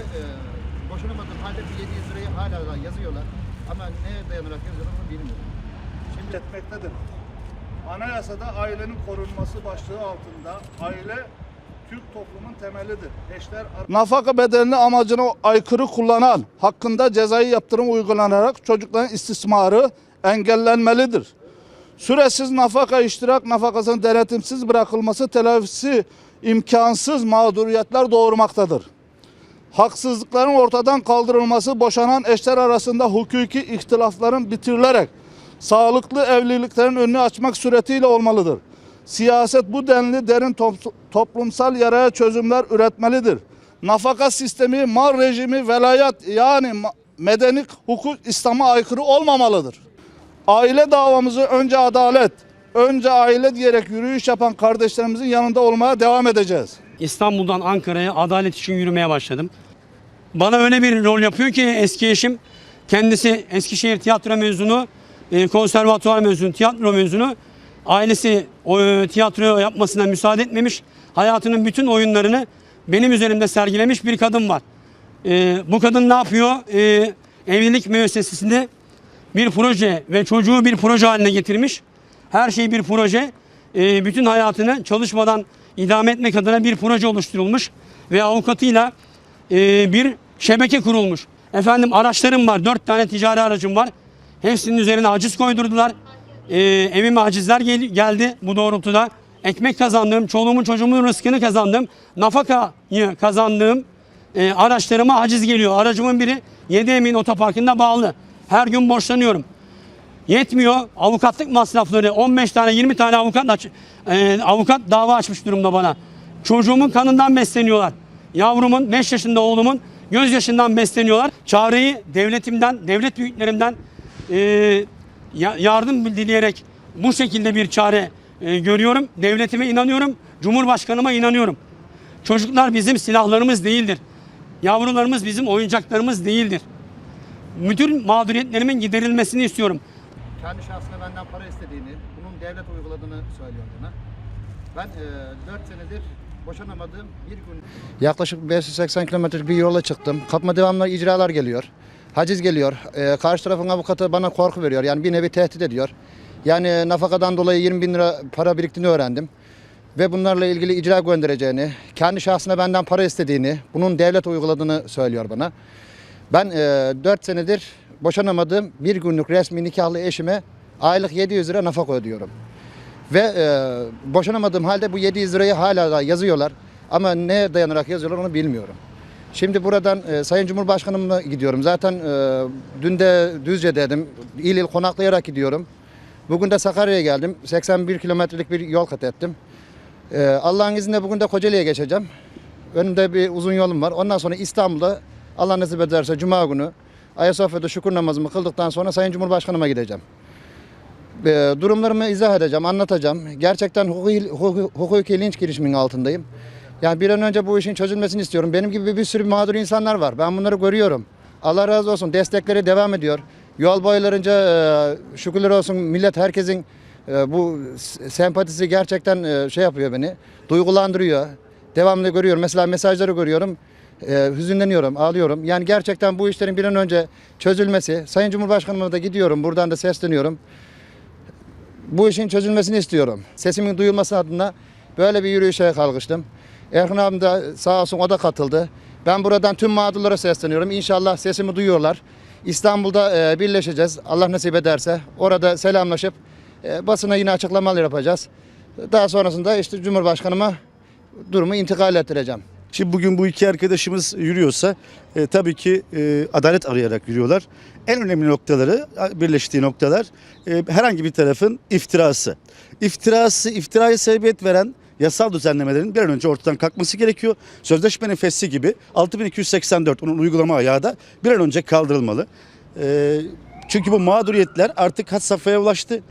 E, boşanamadığım halde bu 700 lirayı hala da yazıyorlar. Ama neye dayanarak yazıyorlar onu bilmiyorum. Şimdi etmektedir. Anayasada ailenin korunması başlığı altında aile Türk toplumun temelidir. Eşler Nafaka bedelini amacına aykırı kullanan hakkında cezai yaptırım uygulanarak çocukların istismarı engellenmelidir. Süresiz nafaka iştirak nafakasının denetimsiz bırakılması telafisi imkansız mağduriyetler doğurmaktadır. Haksızlıkların ortadan kaldırılması boşanan eşler arasında hukuki ihtilafların bitirilerek sağlıklı evliliklerin önünü açmak suretiyle olmalıdır. Siyaset bu denli derin top- toplumsal yaraya çözümler üretmelidir. Nafaka sistemi, mal rejimi, velayet yani medeni hukuk İslam'a aykırı olmamalıdır. Aile davamızı önce adalet, önce aile diyerek yürüyüş yapan kardeşlerimizin yanında olmaya devam edeceğiz. İstanbul'dan Ankara'ya adalet için yürümeye başladım. Bana öyle bir rol yapıyor ki eski eşim kendisi Eskişehir tiyatro mezunu, e, konservatuvar mezunu, tiyatro mezunu. Ailesi o e, tiyatro yapmasına müsaade etmemiş. Hayatının bütün oyunlarını benim üzerimde sergilemiş bir kadın var. E, bu kadın ne yapıyor? Evlilik müessesesinde bir proje ve çocuğu bir proje haline getirmiş. Her şey bir proje. Bütün hayatını çalışmadan idame etmek adına bir proje oluşturulmuş ve avukatıyla e, bir şebeke kurulmuş. Efendim araçlarım var. Dört tane ticari aracım var. Hepsinin üzerine haciz koydurdular. Ee, evime hacizler gel- geldi bu doğrultuda. Ekmek kazandığım, çoluğumun çocuğumun rızkını kazandım. Nafakayı kazandığım e, araçlarıma haciz geliyor. Aracımın biri 7 Emin Otoparkı'nda bağlı. Her gün borçlanıyorum. Yetmiyor. Avukatlık masrafları 15 tane 20 tane avukat aç, e, avukat dava açmış durumda bana. Çocuğumun kanından besleniyorlar. Yavrumun 5 yaşında oğlumun gözyaşından besleniyorlar. Çareyi devletimden, devlet büyüklerimden e, ya- yardım dileyerek bu şekilde bir çare e, görüyorum. Devletime inanıyorum. Cumhurbaşkanıma inanıyorum. Çocuklar bizim silahlarımız değildir. Yavrularımız bizim oyuncaklarımız değildir. Bütün mağduriyetlerimin giderilmesini istiyorum. Kendi şahsına benden para istediğini, bunun devlet uyguladığını söylüyor bana. Ben e, 4 senedir boşanamadığım bir gün... Yaklaşık 580 kilometrelik bir yola çıktım. Kapıma devamlı icralar geliyor. Haciz geliyor. E, karşı tarafın avukatı bana korku veriyor. Yani bir nevi tehdit ediyor. Yani nafakadan dolayı 20 bin lira para biriktiğini öğrendim. Ve bunlarla ilgili icra göndereceğini, kendi şahsına benden para istediğini, bunun devlet uyguladığını söylüyor bana. Ben e, 4 senedir boşanamadığım bir günlük resmi nikahlı eşime aylık 700 lira nafaka ödüyorum. Ve e, boşanamadığım halde bu 700 lirayı hala da yazıyorlar. Ama neye dayanarak yazıyorlar onu bilmiyorum. Şimdi buradan e, Sayın Cumhurbaşkanımla gidiyorum. Zaten e, dün de Düzce'deydim. İl il konaklayarak gidiyorum. Bugün de Sakarya'ya geldim. 81 kilometrelik bir yol kat ettim. E, Allah'ın izniyle bugün de Kocaeli'ye geçeceğim. Önümde bir uzun yolum var. Ondan sonra İstanbul'da Allah nasip ederse Cuma günü Ayasofya'da şükür namazımı kıldıktan sonra Sayın Cumhurbaşkanıma gideceğim. E, durumlarımı izah edeceğim, anlatacağım. Gerçekten hukuki, hukuki, linç girişiminin altındayım. Yani bir an önce bu işin çözülmesini istiyorum. Benim gibi bir sürü mağdur insanlar var. Ben bunları görüyorum. Allah razı olsun. Destekleri devam ediyor. Yol boylarınca e, şükürler olsun millet herkesin e, bu sempatisi gerçekten e, şey yapıyor beni. Duygulandırıyor. Devamlı görüyorum. Mesela mesajları görüyorum. E, hüzünleniyorum, ağlıyorum. Yani gerçekten bu işlerin bir an önce çözülmesi. Sayın Cumhurbaşkanıma da gidiyorum. Buradan da sesleniyorum bu işin çözülmesini istiyorum. Sesimin duyulması adına böyle bir yürüyüşe kalkıştım. Erhan abim de sağ olsun o da katıldı. Ben buradan tüm mağdurlara sesleniyorum. İnşallah sesimi duyuyorlar. İstanbul'da e, birleşeceğiz. Allah nasip ederse. Orada selamlaşıp e, basına yine açıklamalar yapacağız. Daha sonrasında işte Cumhurbaşkanıma durumu intikal ettireceğim. Şimdi bugün bu iki arkadaşımız yürüyorsa e, tabii ki e, adalet arayarak yürüyorlar. En önemli noktaları, birleştiği noktalar e, herhangi bir tarafın iftirası. İftirası, iftiraya sebebiyet veren yasal düzenlemelerin bir an önce ortadan kalkması gerekiyor. Sözleşmenin fesli gibi 6284 onun uygulama ayağı da bir an önce kaldırılmalı. E, çünkü bu mağduriyetler artık had safhaya ulaştı.